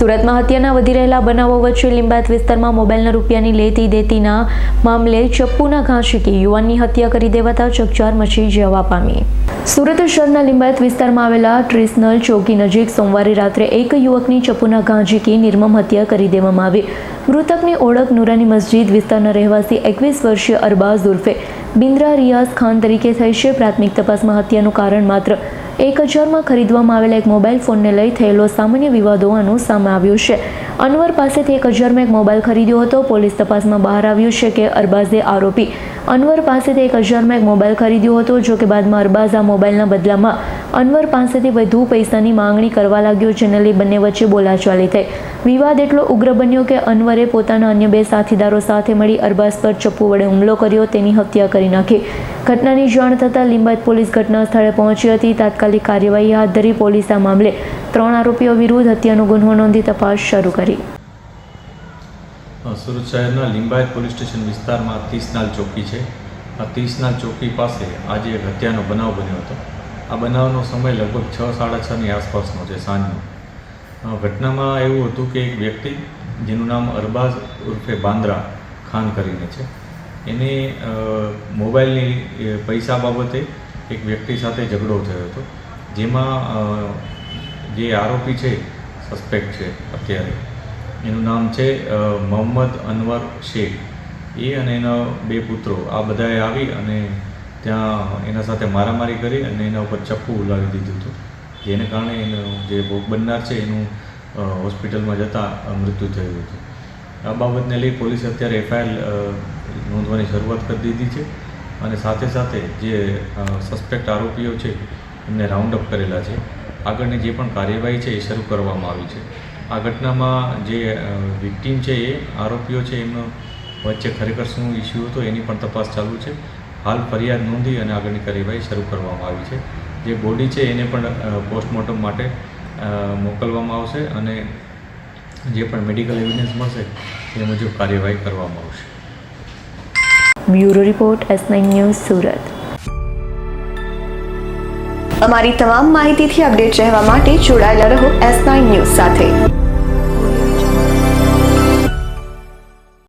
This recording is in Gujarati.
સુરતમાં હત્યાના વધી રહેલા બનાવો વચ્ચે લિંબાયત વિસ્તારમાં મોબાઈલના રૂપિયાની લેતી દેતીના મામલે ચપ્પુના ઘા ઝીકી યુવાનની હત્યા કરી દેવાતા ચકચાર મચી જવા પામી. સુરત શહેરના લિંબાયત વિસ્તારમાં આવેલા ટ્રિસનલ ચોકી નજીક સોમવારે રાત્રે એક યુવકની ચપ્પુના ઘા ઝીકી નિર્મમ હત્યા કરી દેવામાં આવી. મૃતકની ઓળખ નુરાની મસ્જિદ વિસ્તારના રહેવાસી એકવીસ વર્ષીય અરબાઝ ઉર્ફે બિન્દ્રા રિયાઝ ખાન તરીકે થઈ છે. પ્રાથમિક તપાસમાં હત્યાનું કારણ માત્ર એક હજારમાં ખરીદવામાં આવેલા એક મોબાઈલ ફોનને લઈ થયેલો સામાન્ય વિવાદ હોવાનું સામે આવ્યું છે. અનવર પાસેથી એક હજારમાં એક મોબાઈલ ખરીદ્યો હતો. પોલીસ તપાસમાં બહાર આવ્યું છે કે અરબાઝે આરોપી અનવર પાસેથી એક હજારમાં એક મોબાઈલ ખરીદ્યો હતો, જો કે બાદમાં અરબાઝ આ મોબાઈલના બદલામાં અનવર પાસેથી વધુ પૈસાની માંગણી કરવા લાગ્યો, જેને લઈ બંને વચ્ચે બોલાચાલી થઈ. વિવાદ એટલો ઉગ્ર બન્યો કે અનવરે પોતાના અન્ય બે સાથીદારો સાથે મળી અરબાઝ પર ચપ્પુ વડે હુમલો કર્યો, તેની હત્યા કરી નાખી. ઘટનાની જાણ થતાં લિંબાયત પોલીસ ઘટના સ્થળે પહોંચી હતી. તાત્કાલિક કાર્યવાહી હાથ ધરી પોલીસ આ મામલે ત્રણ આરોપીઓ વિરુદ્ધ હત્યાનો ગુન્હો નોંધી તપાસ શરૂ કરી. સુરત શહેરના લિંબાયત પોલીસ સ્ટેશન વિસ્તારમાં તીસનાલ ચોકી છે. આ તીસનાલ ચોકી પાસે આજે એક હત્યાનો બનાવ બન્યો હતો. આ બનાવનો સમય લગભગ છ, સાડા છની આસપાસનો છે, સાંજનો. ઘટનામાં એવું હતું કે એક વ્યક્તિ, જેનું નામ અરબાઝ ઉર્ફે બાંદ્રા ખાન કરીને છે. એને મોબાઈલની પૈસા બાબતે એક વ્યક્તિ સાથે ઝઘડો થયો હતો. જેમાં જે આરોપી છે, સસ્પેક્ટ છે અત્યારે. એનું નામ છે મોહમ્મદ અનવર શેખ. એ અને એના બે પુત્રો, આ બધાએ આવી અને ત્યાં એના સાથે મારામારી કરી અને એના ઉપર ચપ્પુ ઉલાવી દીધું હતું. જેને કારણે એનું જે ભોગ બનનાર છે, એનું હોસ્પિટલમાં જતાં મૃત્યુ થયું હતું. આ બાબતને લઈ પોલીસે અત્યારે એફઆઈઆર નોંધવાની શરૂઆત કરી દીધી છે અને સાથે સાથે જે સસ્પેક્ટ આરોપીઓ છે, એમને રાઉન્ડ અપ કરેલા છે. આગળની જે પણ કાર્યવાહી છે, એ શરૂ કરવામાં આવી છે. આ ઘટનામાં જે વિક્ટીમ છે એ આરોપીઓ છે એમનો વચ્ચે ખરેખર શું ઇસ્યુ હતો એની પણ તપાસ ચાલુ છે. હાલ ફરિયાદ નોંધી અને આગળની કાર્યવાહી શરૂ કરવામાં આવી છે. જે બોડી છે એને પણ પોસ્ટમોર્ટમ માટે મોકલવામાં આવશે અને જે પણ મેડિકલ એવિડન્સ મળશે એ મુજબ કાર્યવાહી કરવામાં આવશે. Bureau report S nine news Surat. અમારી તમામ માહિતીથી અપડેટ રહેવા માટે જોડાયેલા રહો એસ નાઇન ન્યૂઝ સાથે.